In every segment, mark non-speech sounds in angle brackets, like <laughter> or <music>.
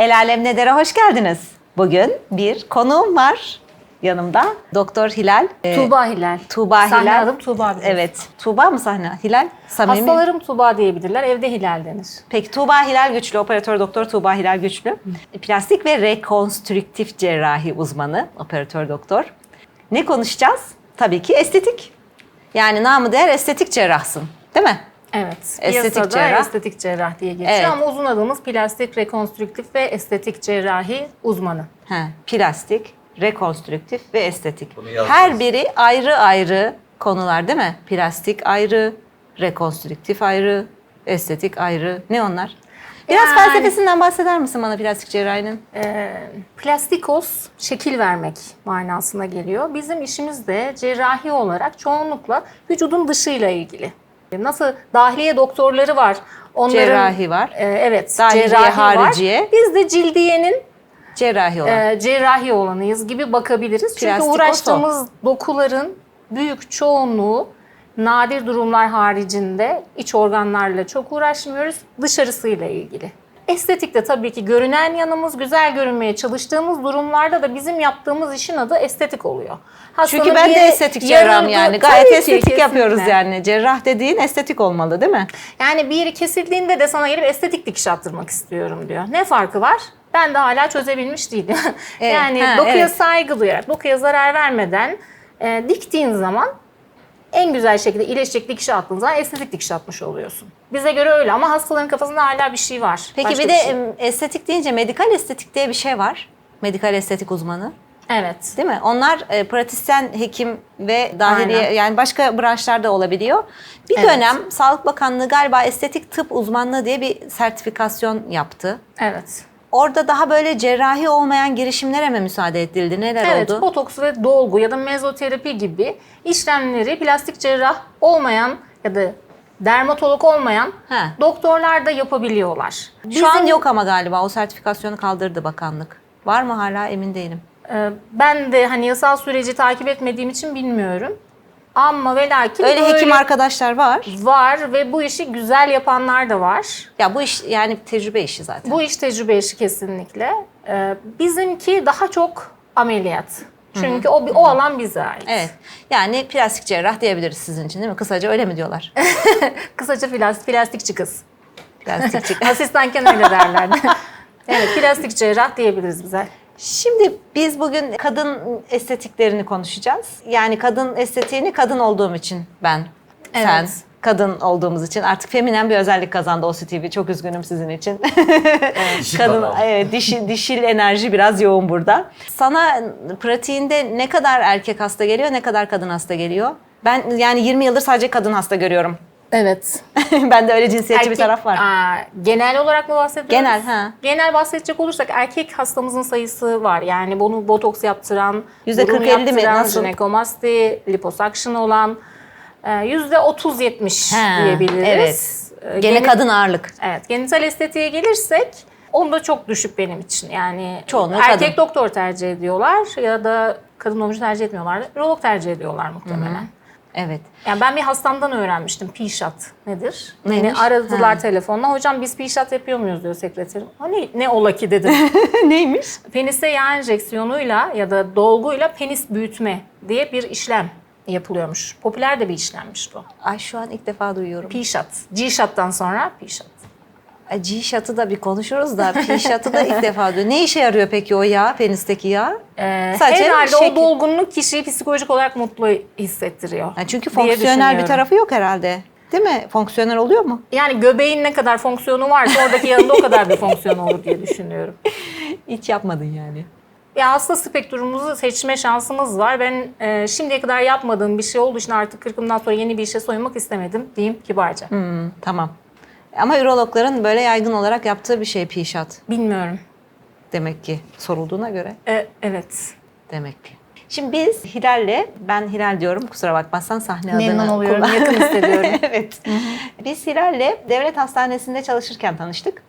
El Alem Neder'e hoş geldiniz. Bugün bir konuğum var yanımda. Doktor Hilal. Ee, Tuğba Hilal. Tuğba Sahne Hilal. adım Tuğba bizim. Evet. Tuğba mı sahne? Hilal? Samimi. Hastalarım Tuğba diyebilirler. Evde Hilal denir. Peki Tuğba Hilal Güçlü, operatör doktor Tuğba Hilal Güçlü. Plastik ve rekonstrüktif cerrahi uzmanı, operatör doktor. Ne konuşacağız? Tabii ki estetik. Yani namı değer estetik cerrahsın. Değil mi? Evet. Estetik Piyasada cerrah. estetik cerrah diye geçiyor Evet. ama uzun adımız plastik rekonstrüktif ve estetik cerrahi uzmanı. He, plastik, rekonstrüktif ve estetik. Bunu. Her biri ayrı ayrı konular değil mi? Plastik ayrı, rekonstrüktif ayrı, estetik ayrı. Ne onlar? Biraz Yani- felsefesinden bahseder misin bana plastik cerrahinin? Ee, plastikos şekil vermek manasına geliyor. Bizim işimiz de cerrahi olarak çoğunlukla vücudun dışıyla ilgili. Nasıl dahiliye doktorları var. Onların, Cerrahi var. Ee, evet. Dahiliye, cerrahi hariciye. var. Biz de cildiyenin Cerrahi olan. e, cerrahi olanıyız gibi bakabiliriz. Çünkü uğraştığımız dokuların büyük çoğunluğu nadir durumlar haricinde iç organlarla çok uğraşmıyoruz. Dışarısıyla ilgili. Estetikte tabii ki görünen yanımız güzel görünmeye çalıştığımız durumlarda da bizim yaptığımız işin adı estetik oluyor. Hastanın Çünkü ben de estetik cerrahım yani. Gayet estetik kesinlikle. yapıyoruz yani. Cerrah dediğin estetik olmalı değil mi? Yani bir yeri kesildiğinde de sana gelip estetik dikiş attırmak istiyorum diyor. Ne farkı var? Ben de hala çözebilmiş değilim. Evet, <laughs> yani ha, dokuya evet. saygı duyarak, dokuya zarar vermeden e, diktiğin zaman en güzel şekilde iyileşecek dikiş attığın zaman estetik dikiş atmış oluyorsun. Bize göre öyle ama hastaların kafasında hala bir şey var. Peki Başka bir de şey. estetik deyince medikal estetik diye bir şey var. Medikal estetik uzmanı. Evet. Değil mi? Onlar e, pratisyen hekim ve dahiliye Aynen. yani başka branşlarda olabiliyor. Bir Evet. dönem Sağlık Bakanlığı galiba estetik tıp uzmanlığı diye bir sertifikasyon yaptı. Evet. Orada daha böyle cerrahi olmayan girişimlere mi müsaade edildi? Neler Evet, oldu? botoks ve dolgu ya da mezoterapi gibi işlemleri plastik cerrah olmayan ya da dermatolog olmayan He. doktorlar da yapabiliyorlar. Şu an Bizim- yok ama galiba o sertifikasyonu kaldırdı bakanlık. Var mı hala emin değilim. Ee, Ben de hani yasal süreci takip etmediğim için bilmiyorum. Ama ve lakin Öyle böyle hekim arkadaşlar var. var ve bu işi güzel yapanlar da var. Ya bu iş yani tecrübe işi zaten. Bu iş tecrübe işi kesinlikle. Ee, Bizimki daha çok ameliyat. Çünkü o o alan bize ait. Evet. Yani plastik cerrah diyebiliriz sizin için değil mi? Kısaca öyle mi diyorlar? <laughs> Kısaca plastik, plastikçi kız. Plastikçi. <laughs> Asistanken öyle derlerdi. <laughs> evet, plastik cerrah diyebiliriz bize. Şimdi biz bugün kadın estetiklerini konuşacağız. Yani kadın estetiğini kadın olduğum için ben, sen, Evet. kadın olduğumuz için artık feminen bir özellik kazandı o TV. Çok üzgünüm sizin için. <laughs> Dişi kadın, evet, dişi, dişil enerji biraz yoğun burada. Sana pratiğinde ne kadar erkek hasta geliyor, ne kadar kadın hasta geliyor? Ben yani 20 yıldır sadece kadın hasta görüyorum. Evet. <laughs> ben de öyle cinsiyetçi bir taraf var. Aa, genel olarak mı bahsediyoruz? Genel, ha. Genel bahsedecek olursak erkek hastamızın sayısı var. Yani bunu botoks yaptıran, Yüzde burun 40-50 mi? yaptıran, Nasıl? jinekomasti, liposuction olan e, yüzde 30-70 Ha, diyebiliriz. evet. E, Gene geni- kadın ağırlık. Evet, genital estetiğe gelirsek onda çok düşük benim için. Yani Çoğunluğu erkek kadın. doktor tercih ediyorlar ya da kadın oyuncu tercih etmiyorlar. Urolog tercih ediyorlar muhtemelen. Evet. Yani ben bir hastamdan öğrenmiştim P-shot nedir? Neymiş? Beni aradılar Ha. telefonla. Hocam biz P-shot yapıyor muyuz diyor sekreterim. Hani ne ola ki dedim. <laughs> Neymiş? Penise yağ enjeksiyonuyla ya da dolguyla penis büyütme diye bir işlem yapılıyormuş. Popüler de bir işlemmiş bu. Ay şu an ilk defa duyuyorum. P-shot. G-shot'tan sonra P-shot. G-shot'ı da bir konuşuruz da P-shot'ı da ilk defa duyuyorum. Ne işe yarıyor peki o yağ, penisteki yağ? Ee, Sadece herhalde şekil. o dolgunluk kişiyi psikolojik olarak mutlu hissettiriyor. Yani çünkü fonksiyonel bir tarafı yok herhalde. Değil mi? Fonksiyonel oluyor mu? Yani göbeğin ne kadar fonksiyonu varsa oradaki yanında o kadar bir fonksiyon olur diye düşünüyorum. <laughs> Hiç yapmadın yani. Ya hasta spektrumumuzu seçme şansımız var. Ben e, şimdiye kadar yapmadığım bir şey olduğu için artık 40'ımdan sonra yeni bir işe soyunmak istemedim diyeyim kibarca. Hmm, tamam. Ama ürologların böyle yaygın olarak yaptığı bir şey P-shot Bilmiyorum. demek ki sorulduğuna göre E, evet. demek ki. Şimdi biz Hilal'le, ben Hilal diyorum kusura bakmazsan sahne adını Memnun oluyorum. kullan- Yakın hissediyorum. <laughs> evet. Biz Hilal'le devlet hastanesinde çalışırken tanıştık.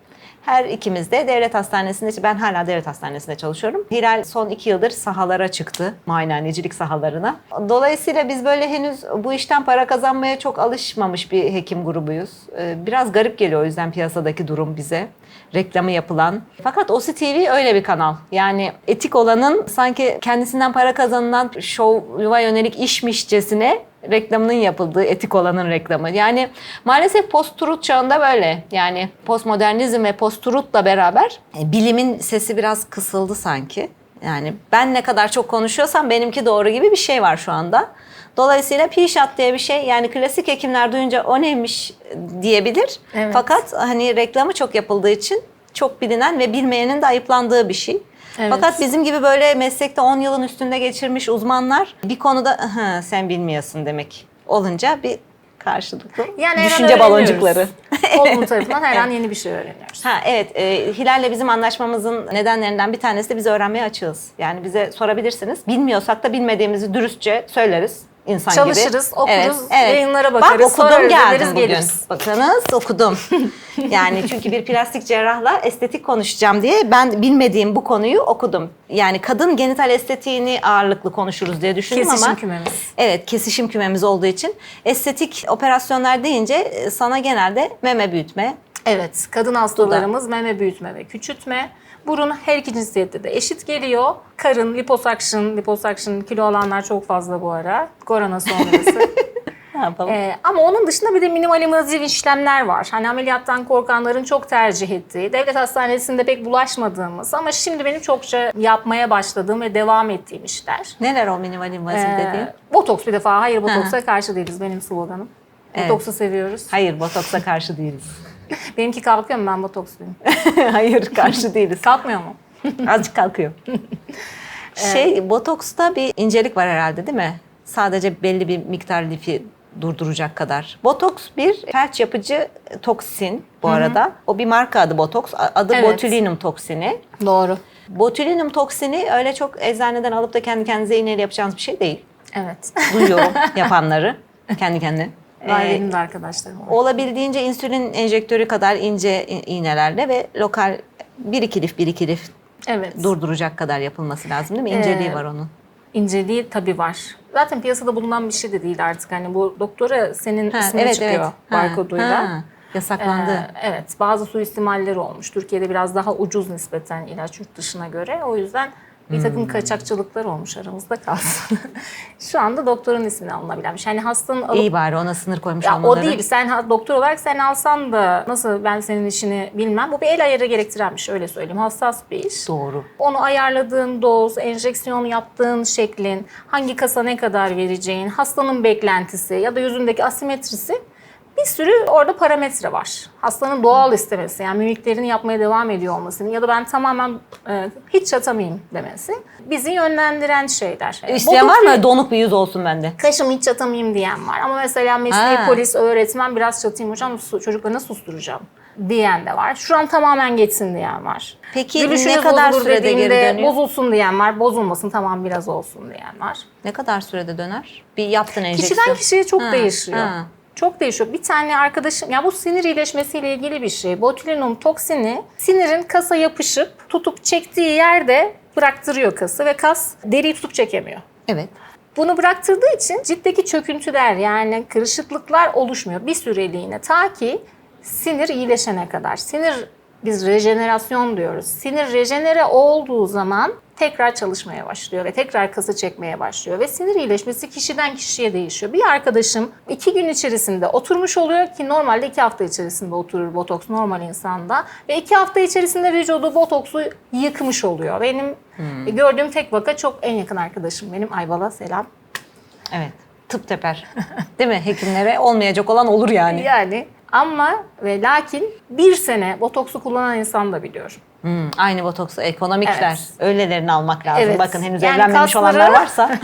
Her ikimiz de devlet hastanesinde, ben hala devlet hastanesinde çalışıyorum. Hilal son iki yıldır sahalara çıktı, muayenehanecilik sahalarına. Dolayısıyla biz böyle henüz bu işten para kazanmaya çok alışmamış bir hekim grubuyuz. Ee, Biraz garip geliyor o yüzden piyasadaki durum bize. Reklamı yapılan. Fakat OSI TV öyle bir kanal. Yani etik olanın sanki kendisinden para kazanılan şova yönelik işmişçesine reklamının yapıldığı etik olanın reklamı. Yani maalesef post-truth çağında böyle. Yani postmodernizm ve post-truth'la beraber e, bilimin sesi biraz kısıldı sanki. Yani ben ne kadar çok konuşuyorsam benimki doğru gibi bir şey var şu anda. Dolayısıyla P-shot diye bir şey yani klasik hekimler duyunca o neymiş diyebilir. Evet. Fakat hani reklamı çok yapıldığı için çok bilinen ve bilmeyenin de ayıplandığı bir şey. Evet. Fakat bizim gibi böyle meslekte 10 yılın üstünde geçirmiş uzmanlar bir konuda "Aha, sen bilmiyorsun demek olunca bir karşılıklı Yani düşünce baloncukları. <laughs> Toplum tarafından her an yeni bir şey öğreniyoruz. Ha evet, e, Hilal'le bizim anlaşmamızın nedenlerinden bir tanesi de biz öğrenmeye açığız. Yani bize sorabilirsiniz. Bilmiyorsak da bilmediğimizi dürüstçe söyleriz insan gibi. Çalışırız, okuruz, yayınlara bakarız, Bak okudum geldim ederiz, bugün. geliriz. Bakınız okudum. <laughs> yani çünkü bir plastik cerrahla estetik konuşacağım diye ben bilmediğim bu konuyu okudum. Yani kadın genital estetiğini ağırlıklı konuşuruz diye düşündüm Kesişim ama. kümemiz. Evet kesişim kümemiz olduğu için estetik operasyonlar deyince e, sana genelde meme büyütme, Evet, kadın hastalarımız meme büyütme ve küçültme. Burun her iki cinsiyette de eşit geliyor. Karın, liposuction, liposuction kilo alanlar çok fazla bu ara. Korona sonrası. <laughs> Ee, ama onun dışında bir de minimal invaziv işlemler var. Hani ameliyattan korkanların çok tercih ettiği, devlet hastanesinde pek bulaşmadığımız ama şimdi benim çokça yapmaya başladığım ve devam ettiğim işler. Neler o minimal invazif Ee, dediğin? botoks bir defa. Hayır botoksa karşı değiliz benim sloganım. Evet. Botoksu seviyoruz. Hayır, botoksa karşı değiliz. <laughs> Benimki kalkıyor mu ben botoksluyum? <laughs> Hayır, karşı değiliz. Kalkmıyor mu? <laughs> Azıcık kalkıyor. şey, botoksta bir incelik var herhalde değil mi? Sadece belli bir miktar lifi durduracak kadar. Botoks bir felç yapıcı toksin bu arada. O bir marka adı botoks. Adı Evet. botulinum toksini. Doğru. Botulinum toksini öyle çok eczaneden alıp da kendi kendinize iğneyle yapacağınız bir şey değil. Evet. Duyuyorum yapanları kendi kendine. Var Ee, benim de arkadaşlarım var. olabildiğince insülin enjektörü kadar ince iğnelerle ve lokal bir iki lif bir iki lif Evet. durduracak kadar yapılması lazım değil mi? İnceliği Ee, var onun. İnceliği tabii var. Zaten piyasada bulunan bir şey de değil artık. Hani bu doktora senin Ha, ismin çıkıyor Ha, barkoduyla. ha, Yasaklandı. Ee, evet bazı suistimaller olmuş. Türkiye'de biraz daha ucuz nispeten ilaç yurt dışına göre. O yüzden bir Hmm. takım kaçakçılıklar olmuş aramızda kalsın. <laughs> Şu anda doktorun ismini alınabilen bir şey. Yani hastanın alıp İyi bari ona sınır koymuş Ya olmaları. o değil. Sen ha- doktor olarak sen alsan da nasıl ben senin işini bilmem. Bu bir el ayarı gerektiren bir şey öyle söyleyeyim. Hassas bir iş. Doğru. Onu ayarladığın doz, enjeksiyon yaptığın şeklin, hangi kasa ne kadar vereceğin, hastanın beklentisi ya da yüzündeki asimetrisi bir sürü orada parametre var. Hastanın doğal istemesi yani mimiklerini yapmaya devam ediyor olmasını ya da ben tamamen e, hiç çatamayayım demesi bizi yönlendiren şeyler. E, İsteyen var mı? Donuk bir yüz olsun bende. Kaşımı hiç çatamayayım diyen var. Ama mesela mesleği Ha. polis, öğretmen biraz çatayım hocam su- çocukları nasıl susturacağım diyen de var. Şuram tamamen geçsin diyen var. Peki Gülüşünüz ne kadar sürede geri dediğimde dönüyor? Bozulsun diyen var. Bozulmasın tamam biraz olsun diyen var. Ne kadar sürede döner? Bir yaptın enjeksiyon. Kişiden kişiye çok Ha, değişiyor. ha. Çok değişiyor. Bir tane arkadaşım, ya bu sinir iyileşmesiyle ilgili bir şey. Botulinum toksini sinirin kasa yapışıp tutup çektiği yerde bıraktırıyor kası ve kas deriyi tutup çekemiyor. Evet. Bunu bıraktırdığı için ciltteki çöküntüler yani kırışıklıklar oluşmuyor bir süreliğine ta ki sinir iyileşene kadar. Sinir biz rejenerasyon diyoruz. Sinir rejenere olduğu zaman tekrar çalışmaya başlıyor ve tekrar kası çekmeye başlıyor. Ve sinir iyileşmesi kişiden kişiye değişiyor. Bir arkadaşım iki gün içerisinde oturmuş oluyor ki normalde iki hafta içerisinde oturur botoks normal insanda. Ve iki hafta içerisinde vücudu botoksu yıkmış oluyor. Benim gördüğüm tek vaka çok en yakın arkadaşım benim Aybal'a selam. Evet. Tıp teper. <laughs> Değil mi? Hekimlere olmayacak olan olur yani. Yani ama ve lakin bir sene botoksu kullanan insan da biliyorum. Hmm, aynı botoksu ekonomikler. Evet. Öylelerini almak lazım. Evet. Bakın henüz Yani evlenmemiş kasları- olanlar varsa. <laughs>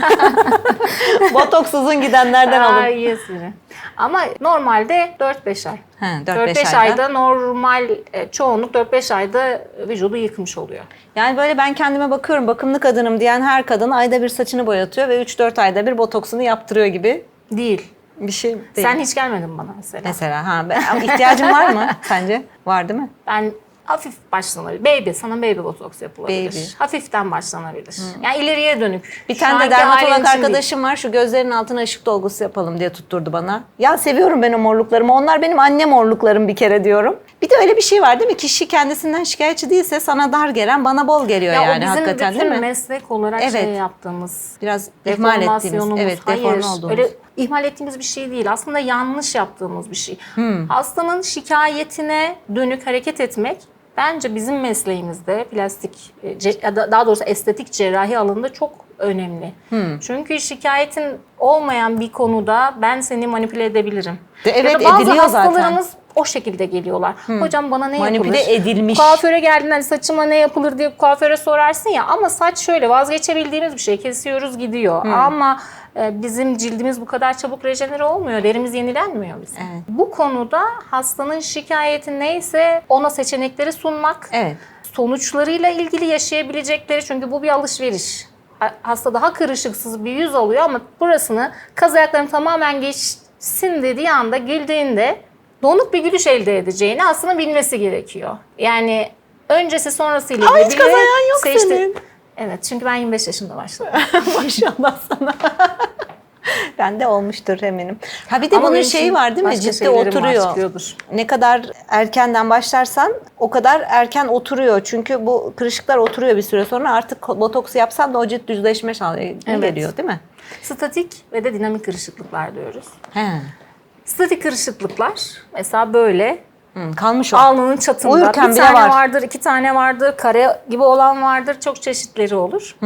<laughs> Botoksuzun gidenlerden alın. Ay yesini. Ama normalde 4-5 ay. Ha, 4-5 4-5 ayda. ayda normal e, çoğunluk 4-5 ayda vücudu yıkmış oluyor. Yani böyle ben kendime bakıyorum bakımlı kadınım diyen her kadın ayda bir saçını boyatıyor ve 3-4 ayda bir botoksunu yaptırıyor gibi Değil. bir şey değil. Sen hiç gelmedin bana mesela. Mesela ha ben- ihtiyacın var mı <laughs> sence? Var değil mi? Ben hafif başlanabilir. Baby, sana baby botoks yapılabilir. Baby. Hafiften başlanabilir. Yani ileriye dönük. Bir tane de dermatolog için değil. arkadaşım var. Şu gözlerin altına ışık dolgusu yapalım diye tutturdu bana. Ya seviyorum ben o morluklarımı. Onlar benim anne morluklarım bir kere diyorum. Bir de öyle bir şey var değil mi? Kişi kendisinden şikayetçi değilse sana dar gelen bana bol geliyor Ya yani bizim hakikaten bütün değil mi? meslek olarak Evet. şey yaptığımız Biraz ihmal ettiğimiz, evet Hayır, deforme olduğumuz. öyle ihmal ettiğimiz bir şey değil. Aslında yanlış yaptığımız bir şey. Hmm. Hastanın şikayetine dönük hareket etmek bence bizim mesleğimizde plastik, e, daha doğrusu estetik cerrahi alanında çok önemli. Hmm. Çünkü şikayetin olmayan bir konuda ben seni manipüle edebilirim. De- evet, ya da bazı ediliyor zaten. O şekilde geliyorlar. Hocam bana ne Manipüle yapılır? edilmiş. Kuaföre geldiğinde hani saçıma ne yapılır diye kuaföre sorarsın ya ama saç şöyle vazgeçebildiğimiz bir şey. Kesiyoruz gidiyor. Ama e, bizim cildimiz bu kadar çabuk rejenere olmuyor. Derimiz yenilenmiyor bizim. Evet. Bu konuda hastanın şikayeti neyse ona seçenekleri sunmak. Evet. Sonuçlarıyla ilgili yaşayabilecekleri çünkü bu bir alışveriş. Ha- Hasta daha kırışıksız bir yüz alıyor ama burasını kaz ayaklarını tamamen geçsin dediği anda güldüğünde donuk bir gülüş elde edeceğini aslında bilmesi gerekiyor. Yani öncesi sonrasıyla Ama hiç ilgili kaz ayağın yok seçti- senin. Evet çünkü ben 25 yaşında başladım. <laughs> Maşallah sana. ben de olmuştur eminim. Ha bir de Ama bunun şeyi var değil mi? Ciddi oturuyor. ne kadar erkenden başlarsan o kadar erken oturuyor. Çünkü bu kırışıklar oturuyor bir süre sonra. Artık botoksu yapsan da o cilt düzleşme sağlıyor. Evet. geliyor değil mi? Statik ve de dinamik kırışıklıklar diyoruz. He. Statik kırışıklıklar mesela böyle Hı, kalmış o. alnının çatında Uyurken bir bile tane var. vardır, iki tane vardır, kare gibi olan vardır. Çok çeşitleri olur.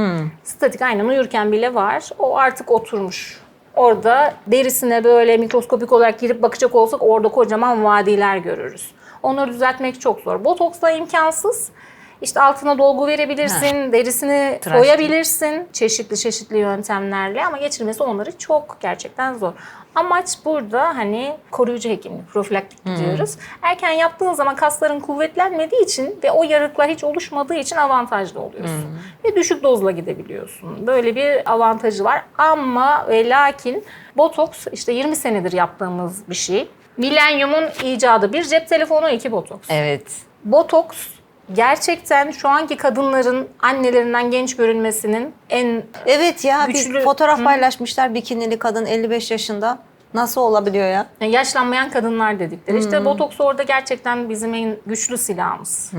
Statik aynen uyurken bile var. O artık oturmuş. Orada derisine böyle mikroskopik olarak girip bakacak olsak orada kocaman vadiler görürüz. Onları düzeltmek çok zor. Botoksla imkansız. İşte altına dolgu verebilirsin, derisini Tıraş boyayabilirsin çeşitli çeşitli yöntemlerle ama geçirmesi onları çok gerçekten zor. Amaç burada hani koruyucu hekimlik, profilaktik diyoruz. Erken yaptığın zaman kasların kuvvetlenmediği için ve o yarıklar hiç oluşmadığı için avantajlı oluyorsun. Ve düşük dozla gidebiliyorsun. Böyle bir avantajı var ama ve lakin botoks işte 20 senedir yaptığımız bir şey. Milenyumun icadı bir cep telefonu, iki botoks. Evet. Botoks gerçekten şu anki kadınların annelerinden genç görünmesinin en Evet ya Güçlü- bir fotoğraf paylaşmışlar bikinili kadın 55 yaşında. Nasıl olabiliyor ya? yani yaşlanmayan kadınlar dedikleri. İşte botoks orada gerçekten bizim en güçlü silahımız.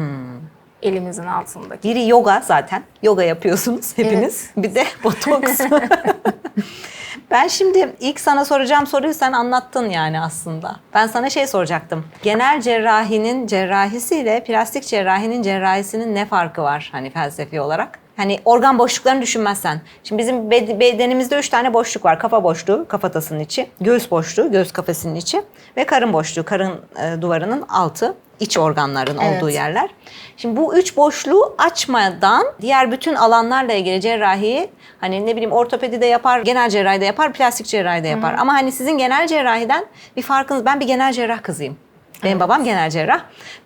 Elimizin altındaki. Biri yoga zaten. Yoga yapıyorsunuz hepiniz. Bir de botoks. <laughs> ben şimdi ilk sana soracağım soruyu sen anlattın yani aslında. Ben sana şey soracaktım. Genel cerrahinin cerrahisiyle plastik cerrahinin cerrahisinin ne farkı var hani felsefi olarak? Hani organ boşluklarını düşünmezsen. Şimdi bizim bed- bedenimizde üç tane boşluk var. Kafa boşluğu, kafatasının içi. Göğüs boşluğu, göğüs kafesinin içi. Ve karın boşluğu, karın e, duvarının altı. İç organların Evet. olduğu yerler. Şimdi bu üç boşluğu açmadan diğer bütün alanlarla ilgili cerrahiyi hani ne bileyim ortopedide yapar, genel cerrahide yapar, plastik cerrahide yapar. Ama hani sizin genel cerrahiden bir farkınız ben bir genel cerrah kızıyım. Benim babam genel cerrah.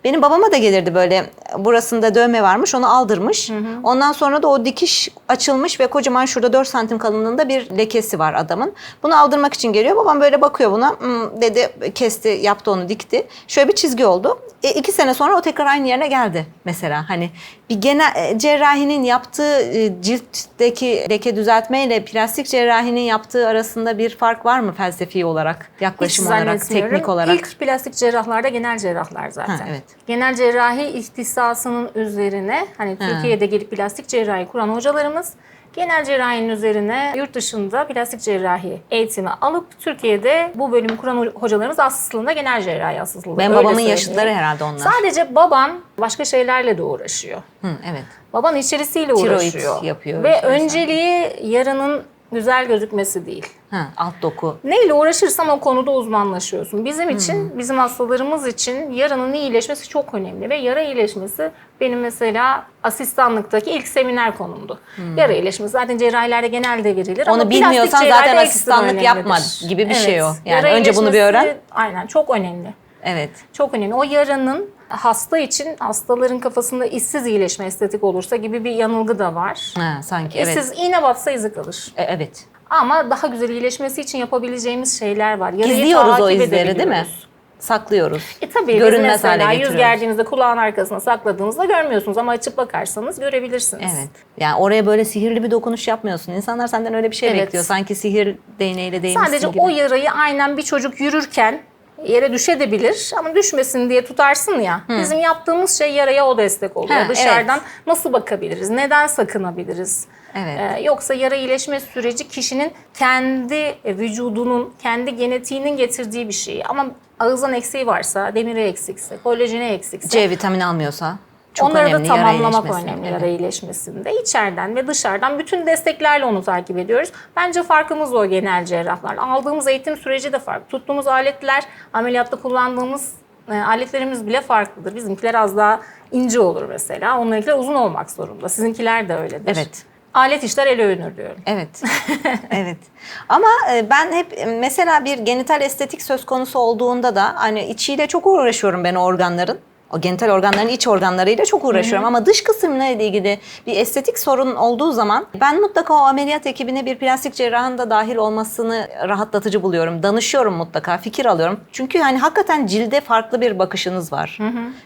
Benim babama da gelirdi böyle burasında dövme varmış onu aldırmış. Ondan sonra da o dikiş açılmış ve kocaman şurada 4 santim kalınlığında bir lekesi var adamın. Bunu aldırmak için geliyor. Babam böyle bakıyor buna "Hmm," dedi kesti yaptı onu dikti. Şöyle bir çizgi oldu. E, iki sene sonra o tekrar aynı yerine geldi mesela. Hani bir genel e, cerrahinin yaptığı e, ciltteki leke düzeltmeyle plastik cerrahinin yaptığı arasında bir fark var mı felsefi olarak, Hiç yaklaşım olarak, zannetmiyorum. teknik olarak? İlk plastik cerrahlarda genel cerrahlar zaten. Ha, evet. Genel cerrahi ihtisasının üzerine hani Türkiye'de gelip plastik cerrahi kuran hocalarımız genel cerrahinin üzerine yurt dışında plastik cerrahi eğitimi alıp Türkiye'de bu bölümü kuran ho- hocalarımız aslında genel cerrahi aslında. Öyle babamın söyleyeyim. yaşıtları herhalde onlar. Sadece baban başka şeylerle de uğraşıyor. Hı, evet. Baban içerisiyle Tiroid uğraşıyor. yapıyor Ve önceliği yaranın güzel gözükmesi değil. Ha, alt doku. Neyle uğraşırsan o konuda uzmanlaşıyorsun. Bizim için, bizim hastalarımız için yaranın iyileşmesi çok önemli ve yara iyileşmesi benim mesela asistanlıktaki ilk seminer konumdu. Yara iyileşmesi zaten cerrahilerde genelde verilir Onu ama bilmiyorsan zaten asistanlık yapma gibi bir şey o. Yani Yara önce bunu bir öğren. Aynen çok önemli. Evet. Çok önemli. O yaranın hasta için hastaların kafasında işsiz iyileşme estetik olursa gibi bir yanılgı da var. Ha, sanki evet. İşsiz iğne batsa izi kalır. E, evet. Ama daha güzel iyileşmesi için yapabileceğimiz şeyler var. Yarayı Gizliyoruz o izleri, değil mi? saklıyoruz. E tabii biz Görünmez hale mesela yüz gerdiğinizde kulağın arkasına sakladığınızda görmüyorsunuz ama açıp bakarsanız görebilirsiniz. Evet. Yani oraya böyle sihirli bir dokunuş yapmıyorsun. İnsanlar senden öyle bir şey Evet. bekliyor. Sanki sihir değneğiyle değmişsin Sadece gibi. o yarayı aynen bir çocuk yürürken yere düşebilir ama düşmesin diye tutarsın ya. Bizim yaptığımız şey yaraya o destek oluyor. Ha, Dışarıdan nasıl bakabiliriz? Neden sakınabiliriz? Evet. Ee, yoksa yara iyileşme süreci kişinin kendi vücudunun, kendi genetiğinin getirdiği bir şey. Ama ağızdan eksiği varsa, demiri eksikse, kolajeni eksikse C vitamini almıyorsa çok Onları önemli da tamamlamak önemli Evet. yara iyileşmesinde. İçeriden ve dışarıdan bütün desteklerle onu takip ediyoruz. Bence farkımız o genel cerrahlar. Aldığımız eğitim süreci de farklı. Tuttuğumuz aletler, ameliyatta kullandığımız e, aletlerimiz bile farklıdır. Bizimkiler az daha ince olur mesela. Onlarınkiler uzun olmak zorunda. Sizinkiler de öyledir. Evet. Alet işler ele övünür diyorum. Evet. <laughs> evet. Ama e, ben hep mesela bir genital estetik söz konusu olduğunda da hani içiyle çok uğraşıyorum ben organların. O genital organların iç organlarıyla çok uğraşıyorum ama dış kısımla ilgili bir estetik sorun olduğu zaman ben mutlaka o ameliyat ekibine bir plastik cerrahın da dahil olmasını rahatlatıcı buluyorum. Danışıyorum mutlaka, fikir alıyorum. Çünkü hani hakikaten cilde farklı bir bakışınız var.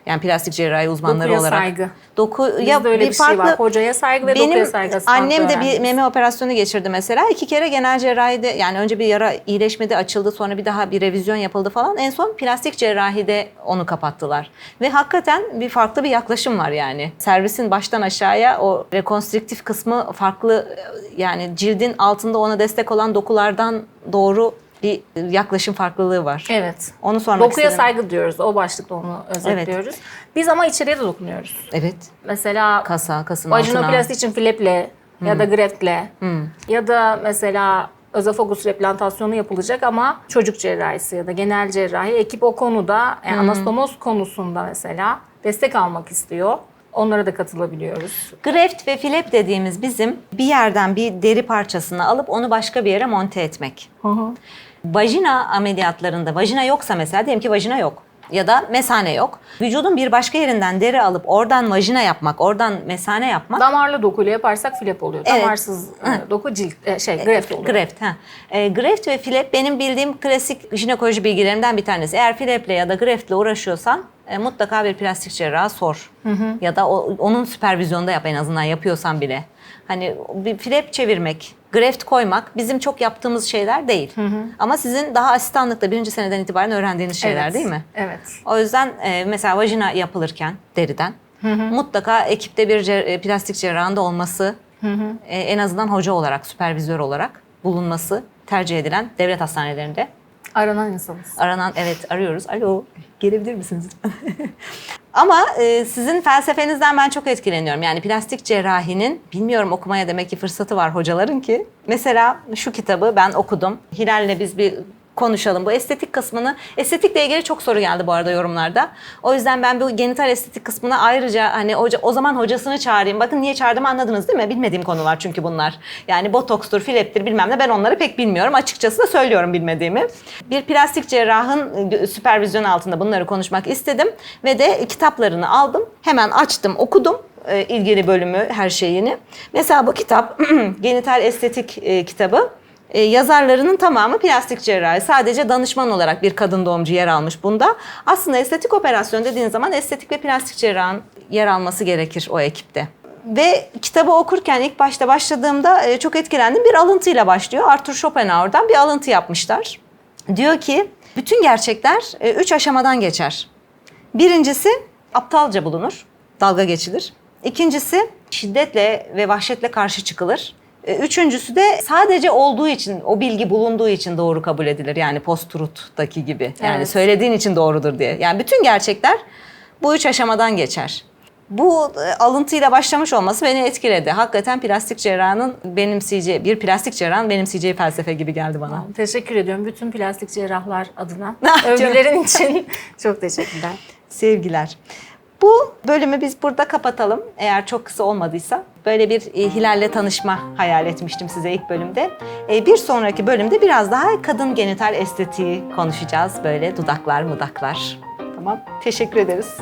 Yani plastik cerrahi uzmanları Dokuya olarak. saygı. Doku Bizde öyle bir şey var. Hocaya saygı ve dokuya benim saygı. annem de bir meme operasyonu geçirdi mesela. İki kere genel cerrahide yani önce bir yara iyileşmedi açıldı sonra bir daha bir revizyon yapıldı falan. En son plastik cerrahide onu kapattılar. Ve hakikaten bir farklı bir yaklaşım var yani. Servisin baştan aşağıya o rekonstrüktif kısmı farklı yani cildin altında ona destek olan dokulardan doğru bir yaklaşım farklılığı var. Evet. Onu sormak Dokuya istedim. saygı diyoruz. O başlıkla onu özetliyoruz. Biz ama içeriye de dokunuyoruz. Evet. Mesela Kasa, kasın altına. İçin fleple ya da greftle ya da mesela özofagus replantasyonu yapılacak ama çocuk cerrahisi ya da genel cerrahi ekip o konuda yani anastomoz konusunda mesela destek almak istiyor. Onlara da katılabiliyoruz. Greft ve flap dediğimiz bizim bir yerden bir deri parçasını alıp onu başka bir yere monte etmek. Vajina ameliyatlarında vajina yoksa mesela diyelim ki vajina yok ya da mesane yok. Vücudun bir başka yerinden deri alıp oradan vajina yapmak, oradan mesane yapmak Damarlı dokuyla yaparsak flap oluyor. Evet. Damarsız e, doku cilt e, şey greft oluyor. Greft, ha. E, greft ve flap benim bildiğim klasik jinekoloji bilgilerimden bir tanesi. Eğer flaple ya da greftle uğraşıyorsan e, mutlaka bir plastik cerrahı sor. Ya da o- onun süpervizyonda yap en azından yapıyorsan bile. Hani bir flap çevirmek, greft koymak bizim çok yaptığımız şeyler değil. Ama sizin daha asistanlıkta birinci seneden itibaren öğrendiğiniz şeyler Evet. değil mi? Evet. O yüzden e, mesela vajina yapılırken deriden mutlaka ekipte bir cer- e, plastik cerrahın da olması e, en azından hoca olarak, süpervizör olarak bulunması tercih edilen devlet hastanelerinde Aranan insanız. aranan evet arıyoruz. Alo gelebilir misiniz? <laughs> Ama e, sizin felsefenizden ben çok etkileniyorum. Yani plastik cerrahinin bilmiyorum okumaya demek ki fırsatı var hocaların ki. Mesela şu kitabı ben okudum. Hilal'le biz bir konuşalım. Bu estetik kısmını, estetikle ilgili çok soru geldi bu arada yorumlarda. O yüzden ben bu genital estetik kısmına ayrıca hani hoca, o zaman hocasını çağırayım. Bakın niye çağırdığımı anladınız değil mi? Bilmediğim konular çünkü bunlar. Yani botokstur, fileptir bilmem ne ben onları pek bilmiyorum. Açıkçası da söylüyorum bilmediğimi. Bir plastik cerrahın e, süpervizyon altında bunları konuşmak istedim. Ve de kitaplarını aldım. Hemen açtım, okudum e, ilgili bölümü, her şeyini. Mesela bu kitap <clears throat> genital estetik e, kitabı. E, yazarlarının tamamı plastik cerrahi. Sadece danışman olarak bir kadın doğumcu yer almış bunda. Aslında estetik operasyon dediğin zaman estetik ve plastik cerrahın yer alması gerekir o ekipte. Ve kitabı okurken ilk başta başladığımda e, çok etkilendim. Bir alıntıyla başlıyor. Arthur Schopenhauer'dan bir alıntı yapmışlar. Diyor ki bütün gerçekler e, üç aşamadan geçer. Birincisi aptalca bulunur, dalga geçilir. İkincisi şiddetle ve vahşetle karşı çıkılır. E, Üçüncüsü de sadece olduğu için, o bilgi bulunduğu için doğru kabul edilir. Yani post-truth'taki gibi. Yani Evet. söylediğin için doğrudur diye. Yani bütün gerçekler bu üç aşamadan geçer. Bu e, alıntıyla başlamış olması beni etkiledi. Hakikaten plastik cerrahının benimseyeceği, bir plastik cerrahın benimseyeceği felsefe gibi geldi bana. Teşekkür ediyorum bütün plastik cerrahlar adına. <laughs> Övgülerin için <laughs> çok teşekkürler. Sevgiler. Bu bölümü biz burada kapatalım. Eğer çok kısa olmadıysa. Böyle bir e, Hilal'le tanışma hayal etmiştim size ilk bölümde. E, bir sonraki bölümde biraz daha kadın genital estetiği konuşacağız. Böyle dudaklar, mudaklar. Tamam. Teşekkür ederiz.